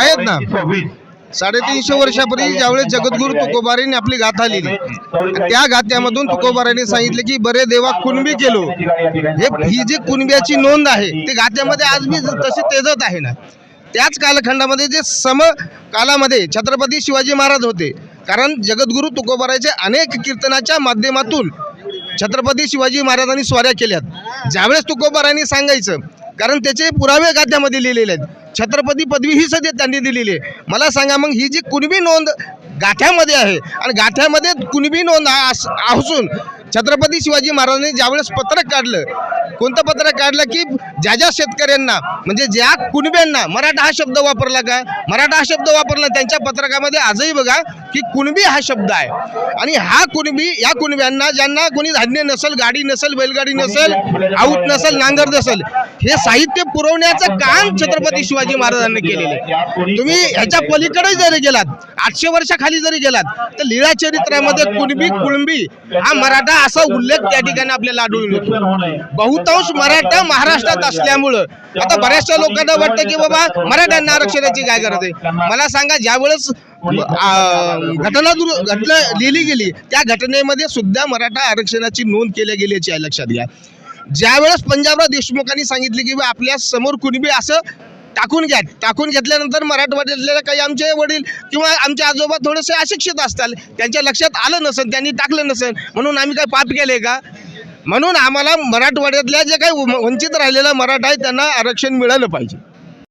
आहेत ना. साडेतीनशे वर्षापूर्वी ज्यावेळेस जगद्गुरु तुकोबारांनी आपली गाथा लिहिली त्या गाथ्यामधून तुकोबारांनी सांगितले की बरे देवा कुणबी केलो. हे ही जी कुणब्याची नोंद आहे ती गाथ्यामध्ये आज मी तशी तेजत आहे ना. त्याच कालखंडामध्ये जे सम कालामध्ये छत्रपती शिवाजी महाराज होते कारण जगद्गुरु तुकोबाराचे अनेक कीर्तनाच्या माध्यमातून छत्रपती शिवाजी महाराजांनी स्वाऱ्या केल्यात. ज्यावेळेस तुकोबारांनी सांगायचं कारण त्याचे पुरावे गाद्यामध्ये लिहिलेले आहेत. छत्रपती पदवी ही सध्या त्यांनी दिलेली आहे. मला सांगा मग ही जी कुणबी नोंद गाठ्यामध्ये आहे आणि गाठ्यामध्ये कुणबी नोंद असून छत्रपती शिवाजी महाराजांनी ज्यावेळेस पत्रक काढलं कोणतं पत्रक काढलं की ज्या ज्या शेतकऱ्यांना म्हणजे ज्या कुणब्यांना मराठा हा शब्द वापरला का? मराठा हा शब्द वापरला त्यांच्या पत्रकामध्ये आजही बघा की कुणबी हा शब्द आहे. आणि हा कुणबी या कुणब्यांना ज्यांना कोणी धान्य नसेल गाडी नसेल बैलगाडी नसेल आऊट नसेल नांगर नसेल हे साहित्य पुरवण्याचं काम छत्रपती शिवाजी महाराजांनी केलेलं तुम्ही ह्याच्या पलीकडे जरी गेलात आठशे वर्षाखाली जरी गेलात तर लीळा चरित्रामध्ये कुणबी कुळंबी हा मराठा असा उल्लेख त्या ठिकाणी आपल्याला आढळून येतो. बहुतांश मराठा महाराष्ट्रात असल्यामुळं आता बऱ्याचशा लोकांना वाटतं की बाबा मराठ्यांना आरक्षणाची काय गरज आहे? मला सांगा ज्यावेळेस घटना दुर घटना लिहिली गेली. त्या घटनेमध्ये सुद्धा मराठा आरक्षणाची नोंद केल्या गेल्याची आहे लक्षात घ्या. ज्यावेळेस पंजाबराव देशमुखांनी सांगितले की बा आपल्यासमोर कुणबी असं टाकून घ्या. टाकून घेतल्यानंतर मराठवाड्यातले काही आमचे वडील किंवा आमचे आजोबा थोडेसे अशिक्षित असतात त्यांच्या लक्षात आलं नसेल त्यांनी टाकलं नसेल म्हणून आम्ही काय पाप केले का? म्हणून आम्हाला मराठवाड्यातल्या जे काही वंचित राहिलेला मराठा आहे त्यांना आरक्षण मिळालं पाहिजे.